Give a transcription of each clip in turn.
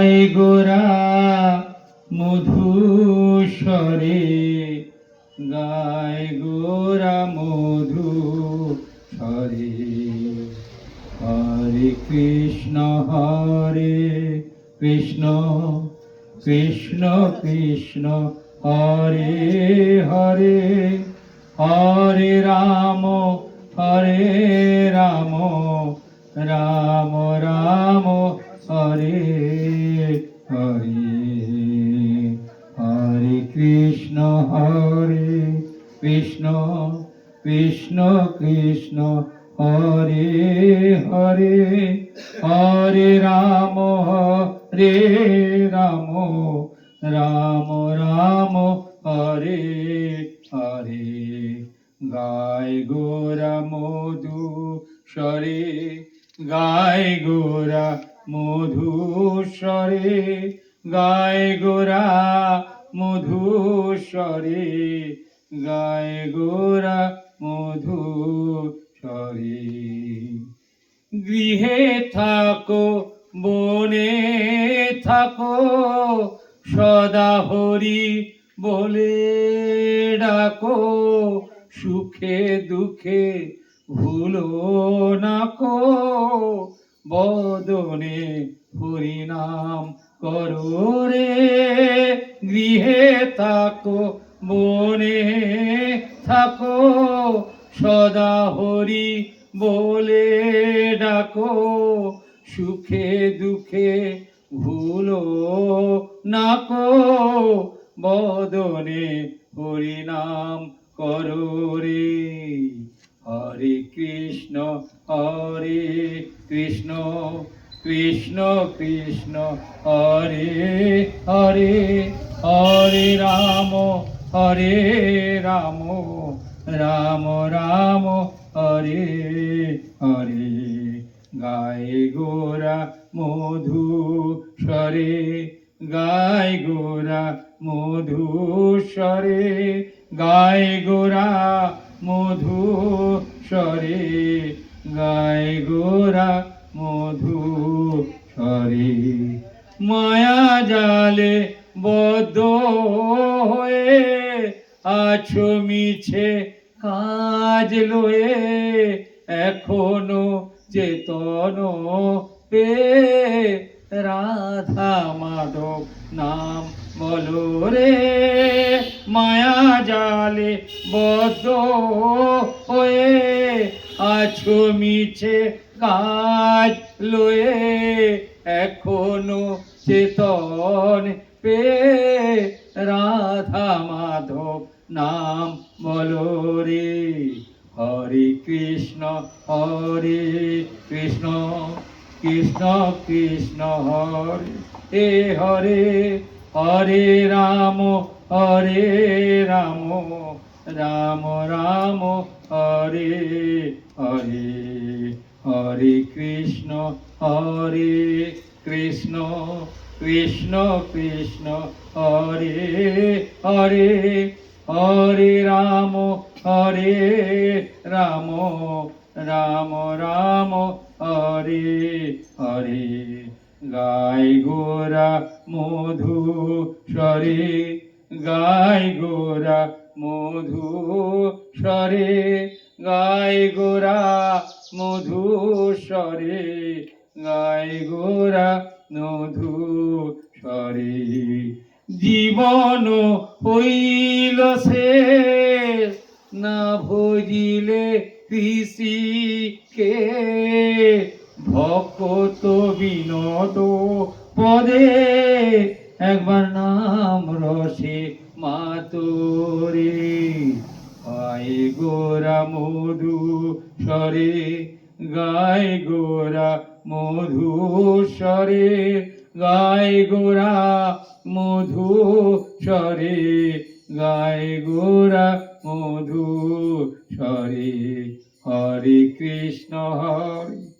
গায় গোরা মধুস্বরে, গায় গোরা মধু স্বরে হরে কৃষ্ণ হরে কৃষ্ণ কৃষ্ণ কৃষ্ণ, হরে হরে। হরে রাম হরে রাম রাম কৃষ্ণ হরে কৃষ্ণ কৃষ্ণ কৃষ্ণ হরে হরে হরে রাম হরে রাম রাম রাম হরে হরে। গায় গোরা মধু স্বরে গায় গোরা মধু স্বরে গায় গোরা মধু স্বরে গায় গোরা মধু স্বরে গৃহে থাকো, বনে থাকো, সদা হরি বলে ডাকো, সুখে দুঃখে ভুলো না কো, বদনে হরিনাম করো রে, গৃহে থাকো বনে থাকো, সদা হরি বলে ডাকো, সুখে দুঃখে ভুলো নাকো বদনে হরিনাম করো রে। হরে কৃষ্ণ হরে কৃষ্ণ। কৃষ্ণ কৃষ্ণ, হরে হরে হরে রাম হরে রাম রাম রাম, হরে হরে। গায়ে গোরা মধু সরে গায় গোরা মধু সরে গায় গোরা মধু সরে গায় গোরা স্বরে মায়া জালে বদ্ধ হয়ে আছো মিছে কাজ লয়ে এখনও চেতন পে। রাধা মাধব নাম বলো রে। মায়া জালে বদ্ধ হয়ে আছো মিছে কাজ লয়ে এখনও চেতন পে রাধা মাধব নাম বলো রে। হরে কৃষ্ণ হরে কৃষ্ণ কৃষ্ণ কৃষ্ণ, হরে হে হরে হরে রাম হরে রাম রাম রাম, হরে হরে। হরে কৃষ্ণ হরে কৃষ্ণ কৃষ্ণ কৃষ্ণ, হরে হরে হরে রাম হরে রাম রাম রাম, হরে হরে। গায় গোরা মধু স্বরে গায় গোরা মধু স্বরে গায় গোরা মধু স্বরে গায় গোরা মধু স্বরে জীবন হইল শেষ, না ভজিলে কৃষিকে। ভকত বিনোদ পদে, একবার নাম রসে মাতরে। আয় গোরা মধু স্বরে গায় গোরা মধু স্বরে গায় গোরা মধু সরে গায় গোরা মধু স্বরে হরে কৃষ্ণ, হরে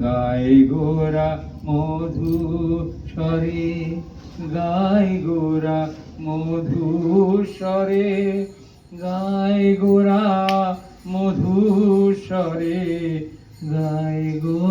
গাই গোরা মধু সরে গাই গোরা মধু সরে গাই গোরা মধু সরে গাই গোরা